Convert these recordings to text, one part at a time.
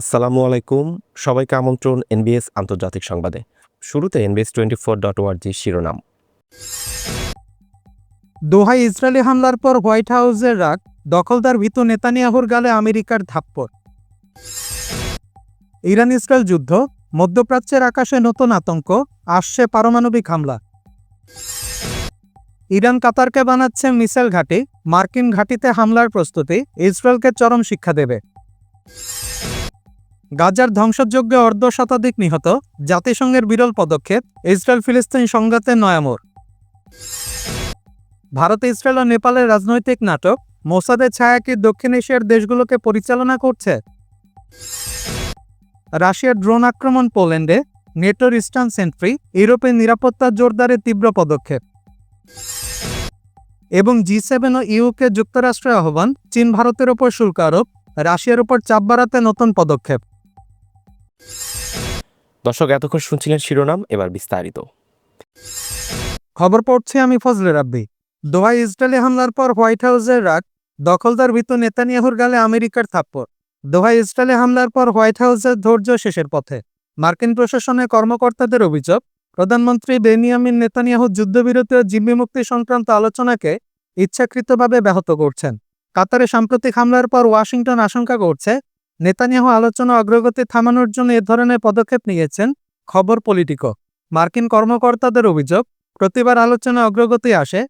আসসালামু আলাইকুম। সবাইকে আমন্ত্রণ এনবিএস আন্তর্জাতিক সংবাদে। শুরুতে এনবিএস টোয়েন্টি ফোর ডট ওয়ার্জি শিরোনাম। দোহায় ইসরায়েলি হামলার পর হোয়াইট হাউসের রাগ, দখলদার ভীত নেতানিয়াহুর গালে আমেরিকার থাপ্পড়। ইরান ইসরায়েল যুদ্ধ, মধ্যপ্রাচ্যের আকাশে নতুন আতঙ্ক, আসছে পারমাণবিক হামলা। ইরান কাতারকে বানাচ্ছে মিসাইল ঘাঁটি, মার্কিন ঘাঁটিতে হামলার প্রস্তুতি, ইসরায়েলকে চরম শিক্ষা দেবে। গাজার ধ্বংসযজ্ঞে অর্ধ শতাধিক নিহত জাতিসংঘের বিরল পদক্ষেপ ইসরায়েল ফিলিস্তিন সংঘাতে নয়ামোর। ভারত, ইসরায়েল ও নেপালের রাজনৈতিক নাটক, মোসাদের ছায়া কি দক্ষিণ এশিয়ার দেশগুলোকে পরিচালনা করছে। রাশিয়ার ড্রোন আক্রমণ পোল্যান্ডে, নেটোর ইস্টার্ন সেন্ট্রি, ইউরোপের নিরাপত্তা জোরদারের তীব্র পদক্ষেপ। এবং জি সেভেন ও ইউকে যুক্তরাষ্ট্রের আহ্বান, চীন ভারতের ওপর শুল্ক আরোপ, রাশিয়ার উপর চাপ বাড়াতে নতুন পদক্ষেপ। দর্শক, এতক্ষণ শুনছিলেন শিরোনাম, এবার বিস্তারিত। খবর পড়ছি আমি ফজলে রাব্বি। দোহায় ইসরায়েলি হামলার পর হোয়াইট হাউসের রাগ, দখলদার ভীত নেতানিয়াহুর গালে আমেরিকার থাপ্পড়। দোহায় ইসরায়েলি হামলার পর হোয়াইট হাউসের ধৈর্য শেষের পথে। মার্কিন প্রশাসনের কর্মকর্তাদের অভিযোগ, প্রধানমন্ত্রী বেনিয়ামিন নেতানিয়াহু যুদ্ধবিরতি ও জিম্মি মুক্তি সংক্রান্ত আলোচনাকে ইচ্ছাকৃতভাবে ব্যাহত করছেন। কাতারে সাম্প্রতিক হামলার পর ওয়াশিংটন আশঙ্কা করছে নেতানিয়াহু আলোচনা অগ্রগতি থামানোর জন্য এ ধরনের পদক্ষেপ নিয়েছেন খবর পলিটিকো। মার্কিন কর্মকর্তাদের অভিযোগ, প্রতিবার আলোচনা অগ্রগতি আসে,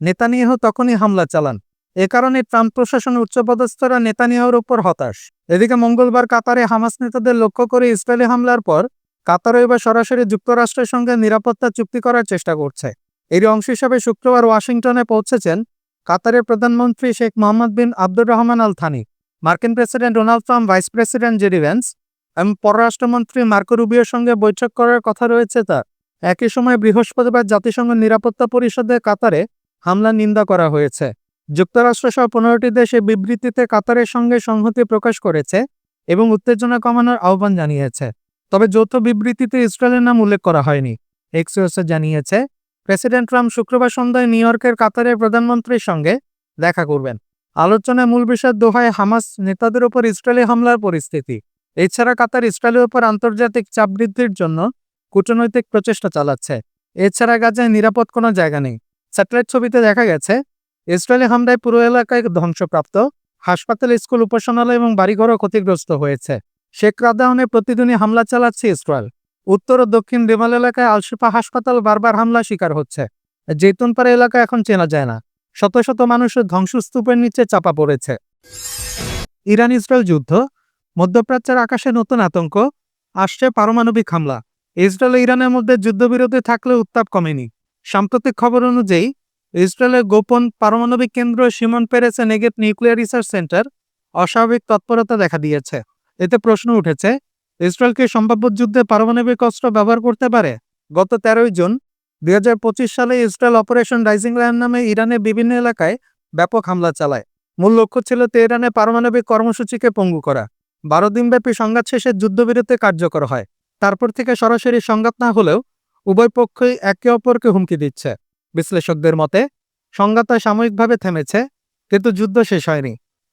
নেতানিয়াহু তখনই হামলা চালান। এ কারণে ট্রাম্প প্রশাসন উচ্চপদস্থরা নেতানিয়াহুর উপর হতাশ। এদিকে মঙ্গলবার কাতারে হামাস নেতাদের লক্ষ্য করে ইসরায়েলি হামলার পর কাতারও এবার সরাসরি যুক্তরাষ্ট্রের সঙ্গে নিরাপত্তা চুক্তি করার চেষ্টা করছে। এর অংশ হিসাবে শুক্রবার ওয়াশিংটনে পৌঁছেছেন কাতারের প্রধানমন্ত্রী Sheikh Mohammed bin Abdur Rahman Al Thani মার্কিন president Donald Trump, vice president JD এবং পররাষ্ট্রমন্ত্রী মার্কো রুবিওর সঙ্গে বৈঠক করার কথা রয়েছে তার। একই সময় বৃহস্পতিবার জাতিসংঘ নিরাপত্তা পরিষদে কাতারে হামলা নিন্দা করা হয়েছে। যুক্তরাষ্ট্র সহ পনেরোটি দেশে বিবৃতিতে কাতারের সঙ্গে সংহতি প্রকাশ করেছে এবং উত্তেজনা কমানোর আহ্বান জানিয়েছে। তবে যৌথ বিবৃতিতে ইসরায়েলের নাম উল্লেখ করা হয়নি। এক্সিওসে জানিয়েছে, প্রেসিডেন্ট ট্রাম্প শুক্রবার সন্ধ্যায় নিউ ইয়র্কের কাতারের প্রধানমন্ত্রীর সঙ্গে দেখা করবেন। আলোচনায় মূল বিষয় দোহায় হামাস নেতাদের উপর ইসরায়েলি হামলার পরিস্থিতি। এছাড়া কাতার ইসরায়েলের উপর আন্তর্জাতিক চাপ বৃদ্ধির জন্য কূটনৈতিক প্রচেষ্টা চালাচ্ছে। এছাড়া গাজায় নিরাপদ কোনো জায়গা নেই। স্যাটেলাইট ছবিতে দেখা গেছে, ইসরায়েলি হামলায় পুরো এলাকায় ধ্বংসপ্রাপ্ত, হাসপাতাল, স্কুল, উপাসনালয় এবং বাড়িঘরও ক্ষতিগ্রস্ত হয়েছে। শেখ রাদাহনে প্রতিদিনই হামলা চালাচ্ছে ইসরায়েল। উত্তর ও দক্ষিণ রিমাল এলাকায় আলশিফা হাসপাতাল বারবার হামলা শিকার হচ্ছে। জৈতুনপাড়া এলাকা এখন চেনা যায় না। শত শত মানুষের ধ্বংসস্তূপের নিচে চাপা পড়েছে। ইরান ইসরায়েল যুদ্ধ, মধ্যপ্রাচ্যের আকাশে নতুন আতঙ্ক, আসছে পারমাণবিক হামলা। ইসরায়েল ইরানের মধ্যে যুদ্ধবিরতি থাকলেও উত্তাপ কমেনি। সাম্প্রতিক খবর অনুযায়ী, ইসরায়েলের গোপন পারমাণবিক কেন্দ্র সিমন পেরেসে নেগেট নিউক্লিয়ার রিসার্চ সেন্টার। অস্বাভাবিক তৎপরতা দেখা দিয়েছে। এতে প্রশ্ন উঠেছে ইসরায়েলকে সম্ভাব্য যুদ্ধে পারমাণবিক অস্ত্র ব্যবহার করতে পারে? গত তেরোই জুন দুই হাজার পঁচিশ সালে ইসরায়েল অপারেশন রাইজিং লায়ন নামে ইরানের বিভিন্ন এলাকায় ব্যাপক হামলা চালায়। মূল লক্ষ্য ছিল তেহরানে পারমাণবিক কর্মসূচিকে পঙ্গু করা। বারো দিনব্যাপী সংঘাত শেষে যুদ্ধবিরতি কার্যকর হয়। তারপর থেকে সরাসরি সংঘাত না হলেও উভয় পক্ষই একে অপরকে হুমকি দিচ্ছে। বিশ্লেষকদের মতে, সংঘাত সাময়িকভাবে থেমেছে, কিন্তু যুদ্ধ শেষ হয়নি।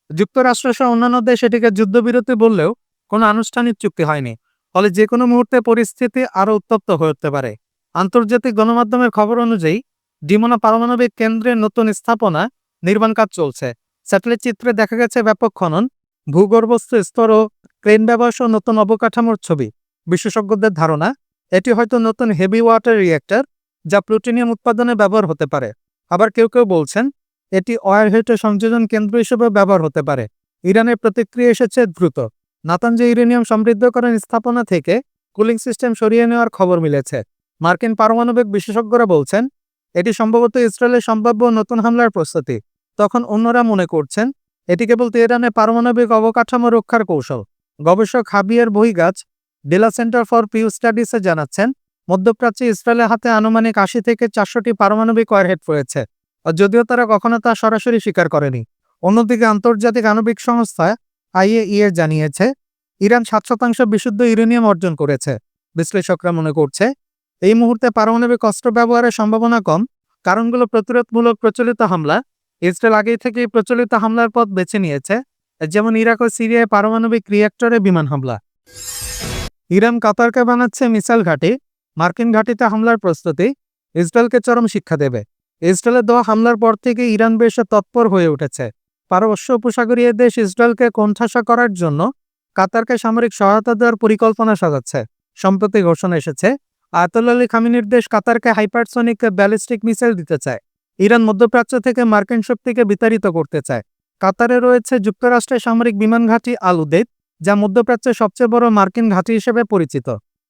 যুক্তরাষ্ট্র সহ অন্যান্য দেশ এটিকে যুদ্ধবিরতি বললেও কোনো আনুষ্ঠানিক চুক্তি হয়নি, ফলে যে কোনো মুহূর্তে পরিস্থিতি আরও উত্তপ্ত হয়ে উঠতে পারে। আন্তর্জাতিক গণমাধ্যমের খবর অনুযায়ী, ডিমোনা পারমাণবিক কেন্দ্রের নতুন স্থাপনা নির্মাণ কাজ চলছে। স্যাটেলাইট চিত্রে দেখা গেছে ব্যাপক খনন, ভূগর্ভস্থ স্তর ও ক্রেন ব্যবহার সহ নতুন অবকাঠামোর ছবি। বিশেষজ্ঞদের ধারণা, এটি হয়তো নতুন হেভি ওয়াটার রিয়েক্টর যা প্লুটোনিয়াম উৎপাদনে ব্যবহার হতে পারে। আবার কেউ কেউ বলছেন, এটি অয়ারহেটের সংযোজন কেন্দ্র হিসেবে ব্যবহার হতে পারে। ইরানের প্রতিক্রিয়া এসেছে দ্রুত। নাতাঞ্জ ইউরেনিয়াম সমৃদ্ধকরণ স্থাপনা থেকে কুলিং সিস্টেম সরিয়ে নেওয়ার খবর মিলেছে। মার্কিন পারমাণবিক বিশেষজ্ঞরা বলছেন, এটি সম্ভবত ইসরায়েলের সম্ভাব্য নতুন হামলার প্রস্তুতি। তখন অন্যরা মনে করছেন, এটি কেবল তেহরানের পারমাণবিক অবকাঠামো রক্ষার কৌশল। গবেষক হাবিয়ার বহিগাছ, ডেলা সেন্টার ফর পিউ স্টাডিসে জানাচ্ছেন, মধ্যপ্রাচ্যে ইসরায়েলের হাতে আনুমানিক আশি থেকে চারশোটি পারমাণবিক ওয়ারহেড রয়েছে যদিও তারা কখনো তা সরাসরি স্বীকার করেনি। অন্যদিকে আন্তর্জাতিক আণবিক সংস্থা আইএইএ জানিয়েছে, ইরান সাত শতাংশ বিশুদ্ধ ইউরেনিয়াম অর্জন করেছে। বিশ্লেষকরা মনে করছে এই মুহূর্তে পারমাণবিক অস্ত্র ব্যবহারের সম্ভাবনা কম। কারণগুলো প্রতিরোধমূলক প্রচলিত হামলা। ইসরায়েল আগেই থেকেই প্রচলিত হামলার পথ বেছে নিয়েছে। যেমন ইরাক ও সিরিয়ায় পারমাণবিক রিয়েক্টরে বিমান হামলা। ইরান কাতারকে বানাচ্ছে মিসাইল ঘাঁটি। মার্কিন ঘাঁটিতে হামলার প্রস্তুতি। ইসরায়েলকে চরম শিক্ষা দেবে। ইসরায়েলের দেওয়া হামলার পর থেকে ইরান বেশ তৎপর হয়ে উঠেছে। পারস্য উপসাগরীয় দেশ ইসরায়েলকে কোণঠাসা করার জন্য কাতারকে সামরিক সহায়তা দেওয়ার পরিকল্পনা সাজাচ্ছে। সম্প্রতি ঘোষণা এসেছে আয়াতুল্লাহ আলী খামিনির দেশ কাতারকে হাইপারসনিক ব্যালিস্টিক মিসাইল দিতে চায়। ইরান মধ্যপ্রাচ্য থেকে মার্কিন শক্তিকে বিতাড়িত করতে চায়। কাতারে রয়েছে যুক্তরাষ্ট্রের সামরিক বিমান ঘাঁটি আল উদেদ যা মধ্যপ্রাচ্যের সবচেয়ে বড় মার্কিন ঘাঁটি হিসেবে পরিচিত।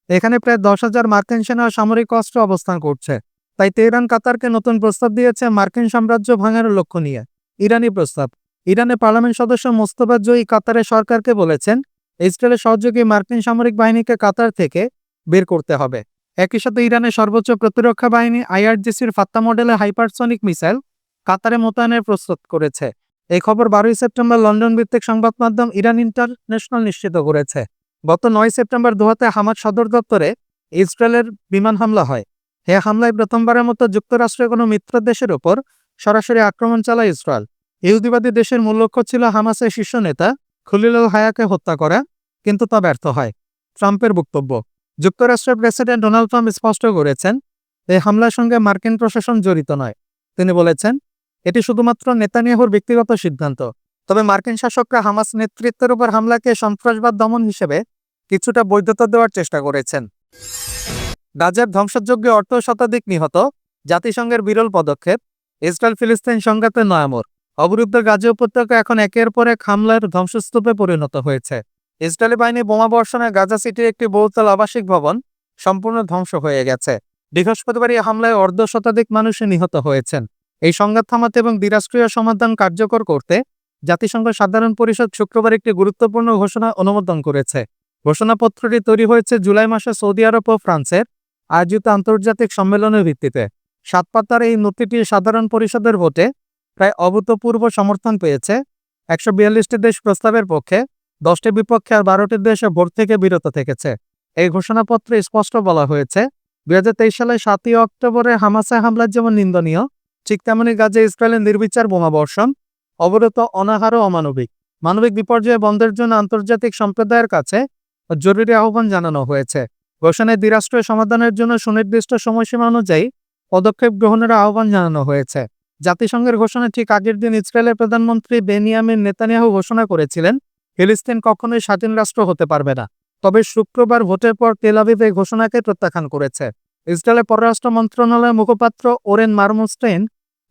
এখানে প্রায় দশ হাজার মার্কিন সেনা সামরিক অস্ত্র অবস্থান করছে। তাই তেহরান কাতারকে নতুন প্রস্তাব দিয়েছে মার্কিন সাম্রাজ্য ভাঙার লক্ষ্য নিয়ে। ইরানি প্রস্তাব। ইরানের পার্লামেন্ট সদস্য মোস্তফা জয়ী কাতারের সরকারকে বলেছেন, ইসরায়েলের সহযোগী মার্কিন সামরিক বাহিনীকে কাতার থেকে বের করতে হবে। একই সাথে ইরানের সর্বোচ্চ প্রতিরক্ষা বাহিনী আইআরজিসির ফাত্তা মডেলের হাইপারসনিক মিসাইল কাতারে মোতায়েনের প্রস্তুত করেছে। এই খবর বারোই সেপ্টেম্বর লন্ডন ভিত্তিক সংবাদ মাধ্যম ইরান ইন্টারন্যাশনাল নিশ্চিত করেছে। গত নয় সেপ্টেম্বর দোহাতে হামাদ সদর দপ্তরে ইসরায়েলের বিমান হামলা হয়। এ হামলায় প্রথমবারের মতো যুক্তরাষ্ট্রের কোনো মিত্র দেশের ওপর সরাসরি আক্রমণ চালায় ইসরায়েল। ইহুদিবাদী দেশের মূল লক্ষ্য ছিল হামাসের শীর্ষ নেতা খলিলুল হায়াকে হত্যা করা, কিন্তু তা ব্যর্থ হয়। ট্রাম্পের বক্তব্য যুক্তরাষ্ট্রের প্রেসিডেন্ট ডোনাল্ড ট্রাম্প স্পষ্ট করেছেন, এই হামলার সঙ্গে মার্কিন প্রশাসন জড়িত নয়। তিনি বলেছেন, এটি শুধুমাত্র নেতানিয়াহুর ব্যক্তিগত সিদ্ধান্ত, তবে মার্কিন শাসকরা হামাস নেতৃত্বের উপর হামলাকে সন্ত্রাসবাদ দমন হিসেবে কিছুটা বৈধতা দেওয়ার চেষ্টা করেছেন। গাজার ধ্বংসযজ্ঞে অর্ধ শতাধিক নিহত জাতিসংঘের বিরল পদক্ষেপ ইসরায়েল ফিলিস্তিন সংঘাতে নয়ামর অবরুদ্ধ গাজা উপত্যকা এখন একের পর এক হামলার ধ্বংসস্তূপে পরিণত হয়েছে। ইসরায়েলি বাহিনী বোমা বর্ষণে গাজা সিটির একটি বহুতল আবাসিক ভবন সম্পূর্ণ ধ্বংস হয়ে গেছে। বৃহস্পতিবার এই হামলায় অর্ধ শতাধিক মানুষ নিহত হয়েছেন। এই সংঘাত থামাতে এবং দ্বিরাষ্ট্রীয় সমাধান কার্যকর করতে জাতিসংঘ সাধারণ পরিষদ শুক্রবার একটি গুরুত্বপূর্ণ ঘোষণা অনুমোদন করেছে। ঘোষণাপত্রটি তৈরি হয়েছে জুলাই মাসে সৌদি আরব ও ফ্রান্সের আয়োজিত আন্তর্জাতিক সম্মেলনের ভিত্তিতে। সাত পাতার এই নথিটি সাধারণ পরিষদের ভোটে প্রায় অভূতপূর্ব সমর্থন পেয়েছে। একশো বিয়াল্লিশটি দেশ প্রস্তাবের পক্ষে দশটি বিপক্ষে আর বারোটি দেশে ভোট থেকে বিরত থেকেছে। এই ঘোষণাপত্রে স্পষ্ট বলা হয়েছে, দুই হাজার তেইশ সালে সাতই অক্টোবরে হামাসে হামলার যেমন নিন্দনীয়, ঠিক তেমনি গাজে ইসরায়েলের নির্বিচার বোমা বর্ষণ অবরত অনাহার অমানবিক, মানবিক বিপর্যয় বন্ধের জন্য আন্তর্জাতিক সম্প্রদায়ের কাছে জরুরি আহ্বান জানানো হয়েছে। ঘোষণায় দ্বিরাষ্ট্রীয় সমাধানের জন্য সুনির্দিষ্ট সময়সীমা অনুযায়ী পদক্ষেপ গ্রহণের আহ্বান জানানো হয়েছে। জাতিসংঘের ঘোষণা ঠিক আগের দিন ইসরায়েলের প্রধানমন্ত্রী বেনিয়ামিন নেতানিয়াহু ঘোষণা করেছিলেন ফিলিস্তিন কখনোই স্বাধীন রাষ্ট্র হতে পারবে না। তবে শুক্রবার ভোটের পর তেল এই ঘোষণাকে প্রত্যাখ্যান করেছে। ইসরায়েলের পররাষ্ট্র মন্ত্রণালয়ের মুখপাত্র ওরেন মারমুস্টেইন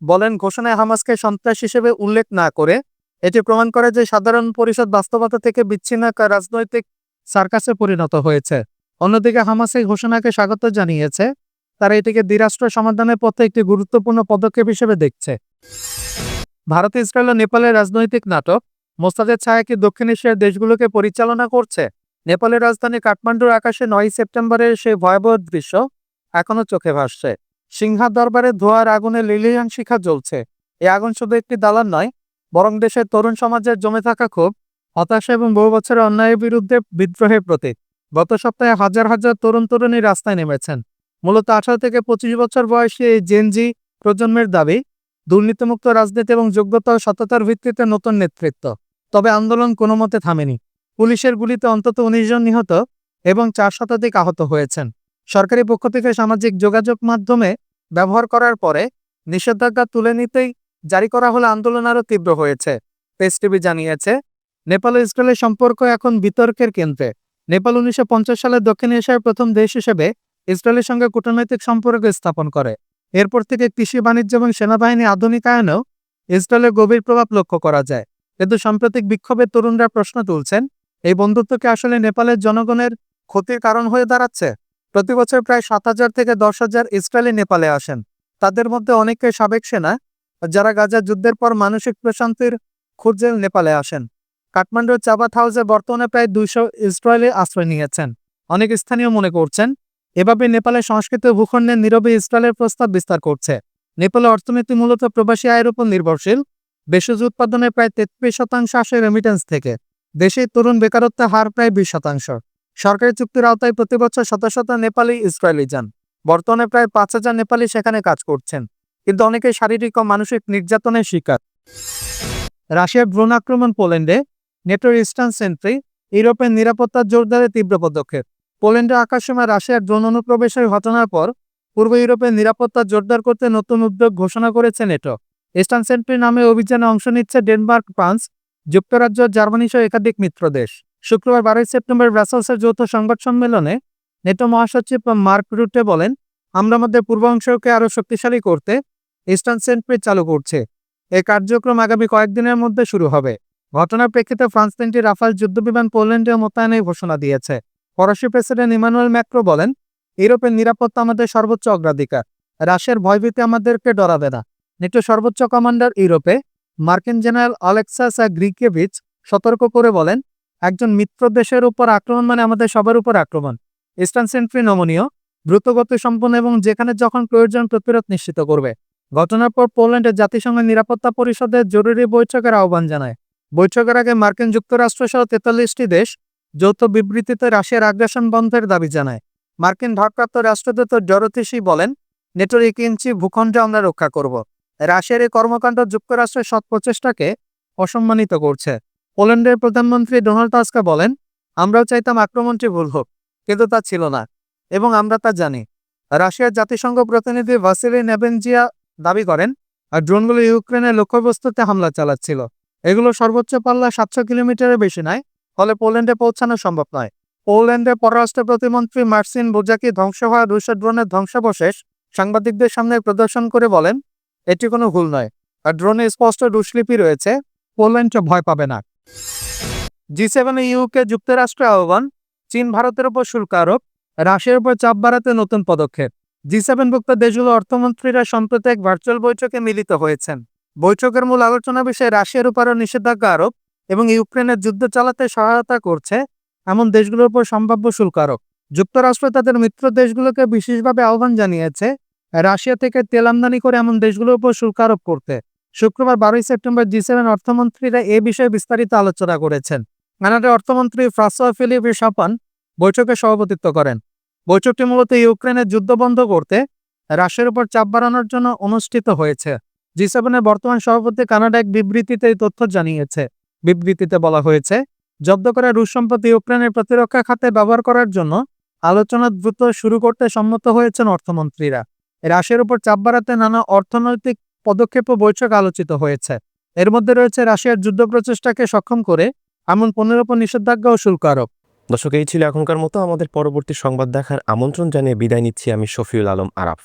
বলেন, ঘোষণায় হামাসকে সন্ত্রাস হিসেবে উল্লেখ না করে এটি প্রমাণ করে যে সাধারণ পরিষদ বাস্তবতা থেকে বিচ্ছিন্ন রাজনৈতিক সার্কাসে পরিণত হয়েছে। অন্যদিকে হামাস এই ঘোষণাকে স্বাগত জানিয়েছে। তারা এটিকে দ্বিরাষ্ট্র সমাধানের পথে একটি গুরুত্বপূর্ণ পদক্ষেপ হিসেবে দেখছে। ভারত, ইসরায়েল ও নেপালের রাজনৈতিক নাটক মোস্তাদের ছায়া কি দক্ষিণ এশিয়ার দেশগুলোকে পরিচালনা করছে। নেপালের রাজধানী কাঠমান্ডুর আকাশে নয় সেপ্টেম্বরের সেই ভয়াবহ দৃশ্য এখনও চোখে ভাসছে। সিংহা দরবারে ধোয়ার আগুনে লিলিয়ান শিখা জ্বলছে। এই আগুন শুধু একটি দালান নয়, বরং দেশের তরুণ সমাজের জমে থাকা ক্ষোভ, হতাশা এবং বহু বছরের অন্যায়ের বিরুদ্ধে বিদ্রোহের প্রতীক। গত সপ্তাহে হাজার হাজার তরুণ তরুণী রাস্তায় নেমেছেন। মূলত আঠারো থেকে পঁচিশ বছর বয়সী এই জেনজি প্রজন্মের দাবি, দুর্নীতিমুক্ত রাজনীতি এবং যোগ্যতা ও সততার ভিত্তিতে নতুন নেতৃত্ব। তবে আন্দোলন কোনো মতে থামেনি। পুলিশের গুলিতে অন্তত উনিশ জন নিহত এবং চার শতাধিক আহত হয়েছেন। সরকারি পক্ষ থেকে সামাজিক যোগাযোগ মাধ্যমে ব্যবহার করার পরে নিষেধাজ্ঞা তুলে নিতেই জারি করা হলে আন্দোলন আরও তীব্র হয়েছে। প্রেস টিভি জানিয়েছে, নেপাল ইসরায়েলের সম্পর্ক এখন বিতর্কের কেন্দ্রে। নেপাল উনিশশো পঞ্চাশ সালে দক্ষিণ এশিয়ার প্রথম দেশ হিসেবে ইসরায়েলের সঙ্গে কূটনৈতিক সম্পর্ক স্থাপন করে। এরপর থেকে কৃষি, বাণিজ্য এবং সেনাবাহিনী আধুনিকায়নেও ইসরায়েলের গভীর প্রভাব লক্ষ্য করা যায়। কিন্তু সাম্প্রতিক বিক্ষোভের তরুণরা প্রশ্ন তুলছেন, এই বন্ধুত্বকে আসলে নেপালের জনগণের ক্ষতির কারণ হয়ে দাঁড়াচ্ছে। প্রতি বছর প্রায় সাত হাজার থেকে দশ হাজার ইসরায়েলি নেপালে আসেন। তাদের মধ্যে অনেকে সাবেক সেনা, যারা গাজা যুদ্ধের পর মানসিক প্রশান্তির খুঁজে নেপালে আসেন। কাঠমান্ডুর চাবাত হাউসে বর্তমানে প্রায় দুইশো ইসরায়েলি আশ্রয় নিয়েছেন। অনেক স্থানীয় মনে করছেন, এভাবে নেপালের সংস্কৃত ভূখণ্ডের নীরবে ইসরায়েলের প্রস্তাব বিস্তার করছে। নেপালের অর্থনীতি মূলত প্রবাসী আয়ের উপর নির্ভরশীল। ভেষজ উৎপাদনে প্রায় তেত্রিশ শতাংশ আসে রেমিটেন্স থেকে। দেশে তরুণ বেকারত্বের হার প্রায় বিশ শতাংশ। সরকারি চুক্তির আওতায় প্রতি বছর শত শত নেপালি ইসরায়েলি যান। বর্তমানে প্রায় পাঁচ হাজার নেপালি সেখানে কাজ করছেন। কিন্তু অনেকে শারীরিক ও মানসিক নির্যাতনের শিকার। রাশিয়ার ড্রোন আক্রমণ পোল্যান্ডে নেটোর ইস্টার্ন সেন্ট্রি ইউরোপের নিরাপত্তা জোরদারে তীব্র পদক্ষেপ। পোল্যান্ডের আকাশসীমায় রাশিয়ার ড্রোন অনুপ্রবেশের ঘটনার পর পূর্ব ইউরোপের নিরাপত্তা জোরদার করতে নতুন উদ্যোগ ঘোষণা করেছে নেটো। ইস্টার্ন সেন্ট্রি নামে অভিযানে অংশ নিচ্ছে ডেনমার্ক, ফ্রান্স, যুক্তরাজ্য, জার্মানি সহ একাধিক মিত্র দেশ। শুক্রবার বারোই সেপ্টেম্বর ব্রাসেলসের যৌথ সংবাদ সম্মেলনে নেটো মহাসচিব মার্ক রুটে বলেন, আমরা আমাদের পূর্ব অংশকে আরও শক্তিশালী করতে ইস্টার্ন সেন্ট্রি চালু করছে। এই কার্যক্রম আগামী কয়েকদিনের মধ্যে শুরু হবে। ঘটনার প্রেক্ষিতে ফ্রান্স তিনটি রাফাল যুদ্ধবিমান পোল্যান্ডে মোতায়েনের ঘোষণা দিয়েছে। ফরাসি প্রেসিডেন্ট ইমানুয়েল ম্যাক্রো বলেন, ইউরোপের নিরাপত্তা আমাদের সর্বোচ্চ অগ্রাধিকার। রাশিয়ার ভয়ভীতি আমাদেরকে ডরাবে না। নেটো সর্বোচ্চ কমান্ডার ইউরোপে, মার্কিন জেনারেল অলেক্সাস গ্রিকেভিচ সতর্ক করে বলেন, একজন মিত্র দেশের উপর আক্রমণ মানে আমাদের সবার উপর আক্রমণ। ইস্টার্ন সেন্ট্রি নমনীয়, দ্রুতগতি সম্পন্ন এবং যেখানে যখন প্রয়োজন প্রতিরোধ নিশ্চিত করবে। ঘটনার পর পোল্যান্ডের জাতিসংঘের নিরাপত্তা পরিষদের জরুরি বৈঠকের আহ্বান জানায়। বৈঠকের আগে মার্কিন যুক্তরাষ্ট্র সহ তেতাল্লিশটি দেশ যৌথ বিবৃতিতে রাশিয়ার আগ্রাসন বন্ধের দাবি জানায়। মার্কিন ভারপ্রাপ্ত রাষ্ট্রদূত ডরোথিসি বলেন নেটোর এক ইঞ্চি ভূখণ্ড আমরা রক্ষা করব। রাশিয়ার এই কর্মকাণ্ড যুক্তরাষ্ট্রের সৎ প্রচেষ্টাকে অসম্মানিত করছে। পোল্যান্ডের প্রধানমন্ত্রী ডোনাল্ড টাস্কা বলেন, আমরাও চাইতাম আক্রমণটি ভুল হোক, কিন্তু তা ছিল না, এবং আমরা তা জানি। রাশিয়ার জাতিসংঘ প্রতিনিধি ভাসিলি নেবেনজিয়া দাবি করেন, আর ড্রোনগুলো ইউক্রেনের লক্ষ্যবস্তুতে হামলা চালাচ্ছিল। এগুলো সর্বোচ্চ পাল্লা সাতশো কিলোমিটারের বেশি নয়, ফলে পোল্যান্ডে পৌঁছানো সম্ভব নয়। পোল্যান্ডের পররাষ্ট্র প্রতিমন্ত্রী মার্সিন বোজাকি ধ্বংস হওয়া রুশের ড্রোনের ধ্বংসাবশেষ সাংবাদিকদের সামনে প্রদর্শন করে বলেন এটি কোনো ভুল নয়। আর ড্রোনে স্পষ্ট রুশলিপি রয়েছে। পোল্যান্ড ভয় পাবে না। জি সেভেন ইউকে যুক্তরাষ্ট্রের আহ্বান, চীন ভারতের উপর শুল্ক আরোপ, রাশিয়ার উপর চাপ বাড়াতে নতুন পদক্ষেপ। জি সেভেনভুক্ত দেশগুলো অর্থমন্ত্রীরা সম্প্রতি এক ভার্চুয়াল বৈঠকে মিলিত হয়েছেন। বৈঠকের মূল আলোচনা বিষয়ে রাশিয়ার উপরও নিষেধাজ্ঞা আরোপ এবং ইউক্রেনের যুদ্ধ চালাতে সহায়তা করছে এমন দেশগুলোর উপর সম্ভাব্য শুল্ক আরোপ। যুক্তরাষ্ট্র তাদের মিত্র দেশগুলোকে বিশেষভাবে আহ্বান জানিয়েছে রাশিয়া থেকে তেল আমদানি করে এমন দেশগুলোর উপর শুল্ক আরোপ করতে। শুক্রবার বারোই সেপ্টেম্বর জি সেভেন অর্থমন্ত্রীরা এ বিষয়ে বিস্তারিত আলোচনা করেছেন। কানাডার অর্থমন্ত্রী ফ্রাসোয়া ফিলিপ সাপান বৈঠকে সভাপতিত্ব করেন। বৈঠকটি মূলত ইউক্রেনের যুদ্ধ বন্ধ করতে রাশিয়ার উপর চাপ বাড়ানোর জন্য অনুষ্ঠিত হয়েছে। জি সেভেনের বর্তমান সভাপতি কানাডা এক বিবৃতিতে এই তথ্য জানিয়েছে। বিবৃতিতে বলা হয়েছে, জব্দ করা রুশ সম্পত্তি ইউক্রেনের প্রতিরক্ষা খাতে ব্যবহার করার জন্য আলোচনা দ্রুত শুরু করতে সম্মত হয়েছেন অর্থমন্ত্রীরা। রাশিয়ার উপর চাপ বাড়াতে নানা অর্থনৈতিক পদক্ষেপ ও বৈঠক আলোচিত হয়েছে। এর মধ্যে রয়েছে রাশিয়ার যুদ্ধ প্রচেষ্টাকে সক্ষম করে এমন পণ্যের উপর নিষেধাজ্ঞা ও শুল্ক আরোপ দর্শক, এই ছিল এখনকার মতো। আমাদের পরবর্তী সংবাদ দেখার আমন্ত্রণ জানিয়ে বিদায় নিচ্ছি আমি শফিউল আলম আরাফ।